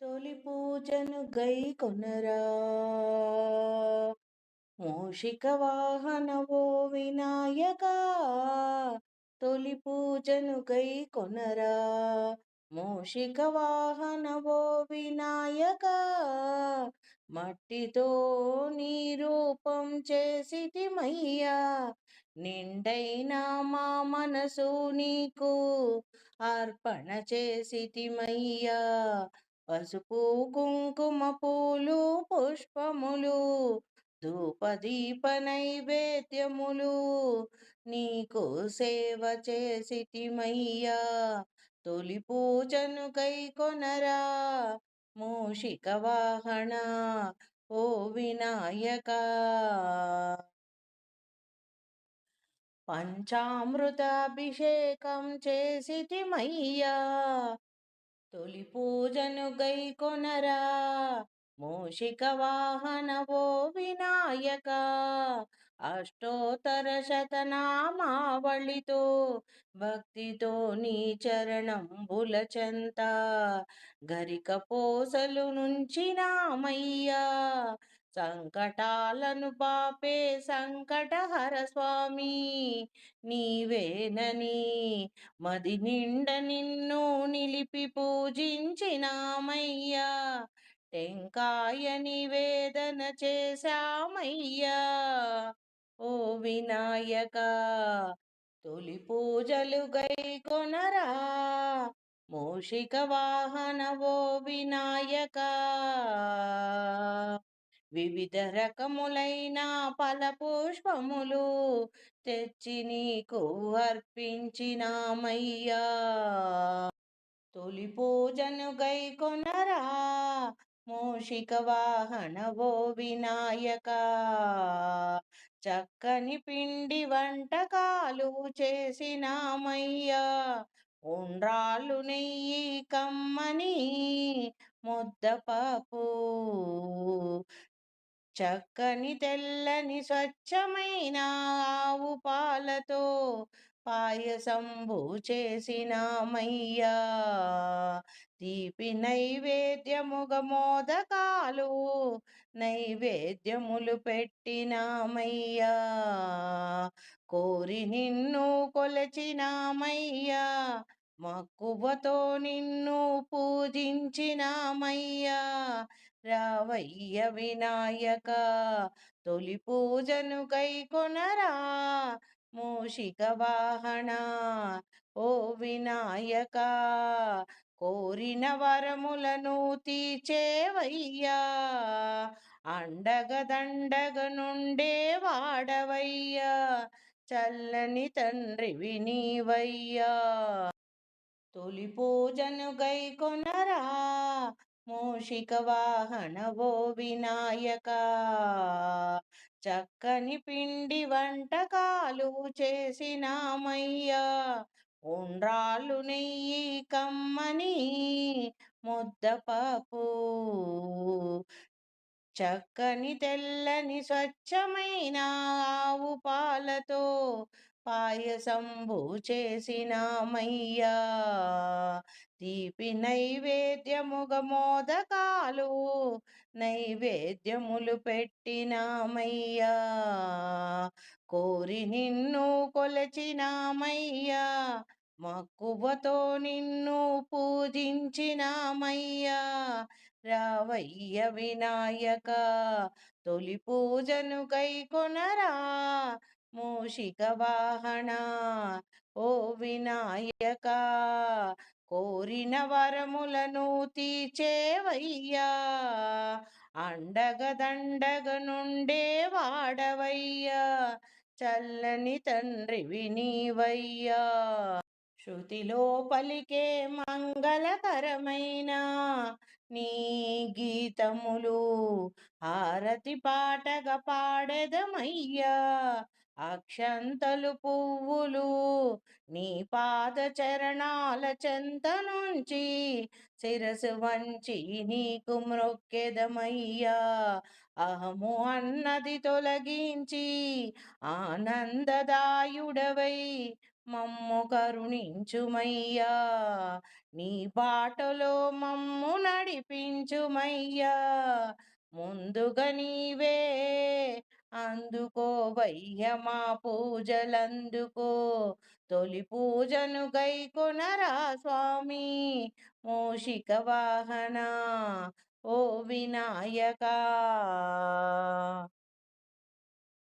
తొలి పూజను గై కొనరా. మోషిక వాహనవో వినాయక తొలి పూజను గై కొనరా. మోషిక వాహనవో వినాయక మట్టితో నీ రూపం చేసిటిమయ్యా నిండైనా మా మనసు నీకు అర్పణ చేసిటిమయ్యా పసుపు కుంకుమ పూలు పుష్పములు ధూపదీప నైవేద్యములు. నీకు సేవ చేసిటిమయ్యా తొలి పూజను కైకొనరా మూషిక వాహన ఓ వినాయక. పంచామృతాభిషేకం చేసిటిమయ్యా తొలి పూజను గై కొనరా. మూషిక వాహన ఓ వినాయక. అష్టోత్తర శతనామావళితో భక్తితో నీ చరణంబుల చెంత. గరిక పోసలు నుంచి నామయ్యా సంకటాలను పాపే సంకటహర స్వామి. నీవేనని మది నిండ నిన్ను నిలిపి పూజించినామయ్యా. టెంకాయ నివేదన చేశామయ్యా. ఓ వినాయక తొలి పూజలు గై కొనరా. మూషిక వాహన ఓ వినాయక. వివిధ రకములైన ఫల పుష్పములు తెచ్చి నీకు అర్పించినామయ్యా. తొలి పూజను గై కొనరా మూషిక వాహన ఓ వినాయక. చక్కని పిండి వంటకాలు చేసినామయ్యా. ఉండ్రాళ్ళు నెయ్యి కమ్మని ముద్దపప్పు. చక్కని తెల్లని స్వచ్ఛమైన ఆవు పాలతో పాయసంబు చేసినామయ్యా తీపి నైవేద్యముగ మోదకాలు నైవేద్యములు పెట్టినామయ్యా కోరి నిన్ను కొలచినామయ్యా మక్కువతో నిన్ను పూజించినామయ్యా రావయ్య వినాయక తొలి పూజను కైకొనరా? మూషిక వాహన ఓ వినాయక కోరిన వరములను తీర్చేవయ్యా? అండగదండగ నుండే వాడవయ్యా? చల్లని తండ్రి వినీవయ్యా తొలి పూజను గైకొనరా మూషిక వాహనవో వినాయక. చక్కని పిండి వంటకాలు చేసినామయ్యా. ఉండ్రాళ్ళు నెయ్యి కమ్మని ముద్దపాపు చక్కని తెల్లని స్వచ్ఛమైన ఆవు పాలతో పాయసంబు చేసినామయ్యా. తీపి నైవేద్యముగ మోదకాలు నైవేద్యములు పెట్టినామయ్యా. కోరి నిన్ను కొలచినామయ్యా. మక్కువతో నిన్ను పూజించినామయ్యా. రావయ్య వినాయక తొలి పూజను కై మూషిక వాహన ఓ వినాయక కోరిన వరములను తీర్చేవయ్యా అండగదండగ నుండే వాడవయ్యా చల్లని తండ్రి వినీవయ్యా శృతిలో పలికే మంగళకరమైన నీ గీతములు హారతి పాటగా పాడెదమయ్యా అక్షంతలు పువ్వులు నీ పాద చరణాల చెంత నుంచి శిరసు వంచి నీకు మ్రొక్కెదమయ్యా. అహము అన్నది తొలగించి ఆనందదాయుడవై మమ్ము కరుణించుమయ్యా. నీ బాటలో మమ్ము నడిపించుమయ్యా. ముందుగా నీవే అందుకోవయ్య మా పూజలందుకో. తొలి పూజను గైకొనరా స్వామి మూషిక వాహన ఓ వినాయకా.